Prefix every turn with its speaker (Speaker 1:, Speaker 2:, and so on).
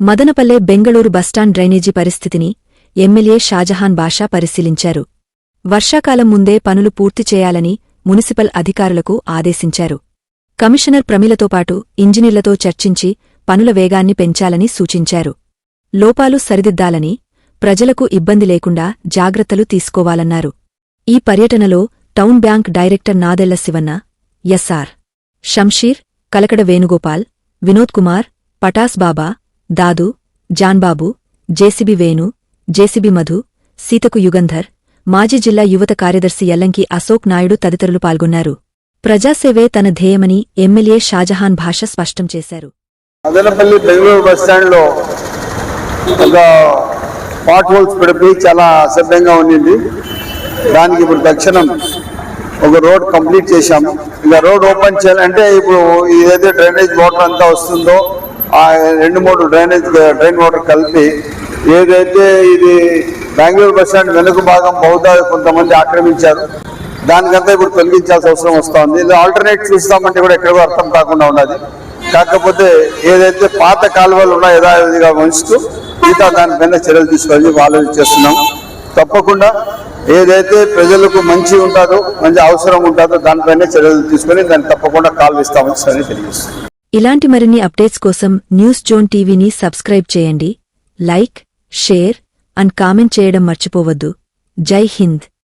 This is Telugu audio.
Speaker 1: Madanapalle Bengaluru bus stand drainage పరిస్థితిని ఎమ్మెల్యే షాజహాన్ బాషా పరిశీలించారు. వర్షాకాలం ముందే పనులు పూర్తి చేయాలని మున్సిపల్ అధికారులకు ఆదేశించారు. కమిషనర్ ప్రమిలతో పాటు ఇంజనీర్లతో చర్చించి పనుల వేగాన్ని పెంచాలని సూచించారు. లోపాలు సరిదిద్దాలని ప్రజలకు ఇబ్బంది లేకుండా జాగ్రత్తలు తీసుకోవాలన్నారు. ఈ పర్యటనలో town bank director Nadella Sivanna SR Shamsheer Kalakada Venugopal Vinod Kumar Patas Baba Dadu Janbabu JCB Venu JCB Madhu సీతకు యుగంధర్ మాజీ జిల్లా యువత కార్యదర్శి ఎల్లంకి అశోక్ నాయుడు తదితరులు పాల్గొన్నారు. ప్రజాసేవే తన ధ్యేయమని ఎమ్మెల్యే షాజహాన్ భాష స్పష్టం చేశారు.
Speaker 2: మదనపల్లి బెంగళూరు బస్ స్టాండ్లో ఒక పాట్ హోల్స్ పడిపోయి చాలా అసభ్యంగా ఉండింది. దానికి ఇప్పుడు తక్షణం ఒక రోడ్ కంప్లీట్ చేశాము. ఇక రోడ్ ఓపెన్ చేయాలంటే ఇప్పుడు ఏదైతే డ్రైనేజ్ వాటర్ అంతా వస్తుందో ఆ రెండు మూడు డ్రైనేజ్ డ్రైన్ వాటర్ కలిపి ఏదైతే ఇది బెంగళూరు బస్ స్టాండ్ వెనుక భాగం బహుదా కొంతమంది ఆక్రమించారు దానికంతా ఇప్పుడు తొలగించాల్సిన అవసరం వస్తుంది. ఇది ఆల్టర్నేట్ చూస్తామంటే కూడా ఎక్కడికో అర్థం కాకుండా ఉన్నది. కాకపోతే ఏదైతే పాత కాలువలు ఉన్నాయో యథావిధిగా ఉంచుతూ మిగతా దానిపైన చర్యలు తీసుకోవాలని ఆలోచన చేస్తున్నాం. తప్పకుండా ఏదైతే ప్రజలకు మంచి ఉంటుందో మంచి అవసరం ఉంటుందో దానిపైన చర్యలు తీసుకొని దాన్ని తప్పకుండా కాలువ ఇస్తామని సరే
Speaker 1: ఇలాంటి మరిన్ని అప్డేట్స్ కోసం న్యూస్ జోన్ టీవీని సబ్స్క్రైబ్ చేయండి లైక్ షేర్ అండ్ కామెంట్ చేయడం మర్చిపోవద్దు. జై హింద్.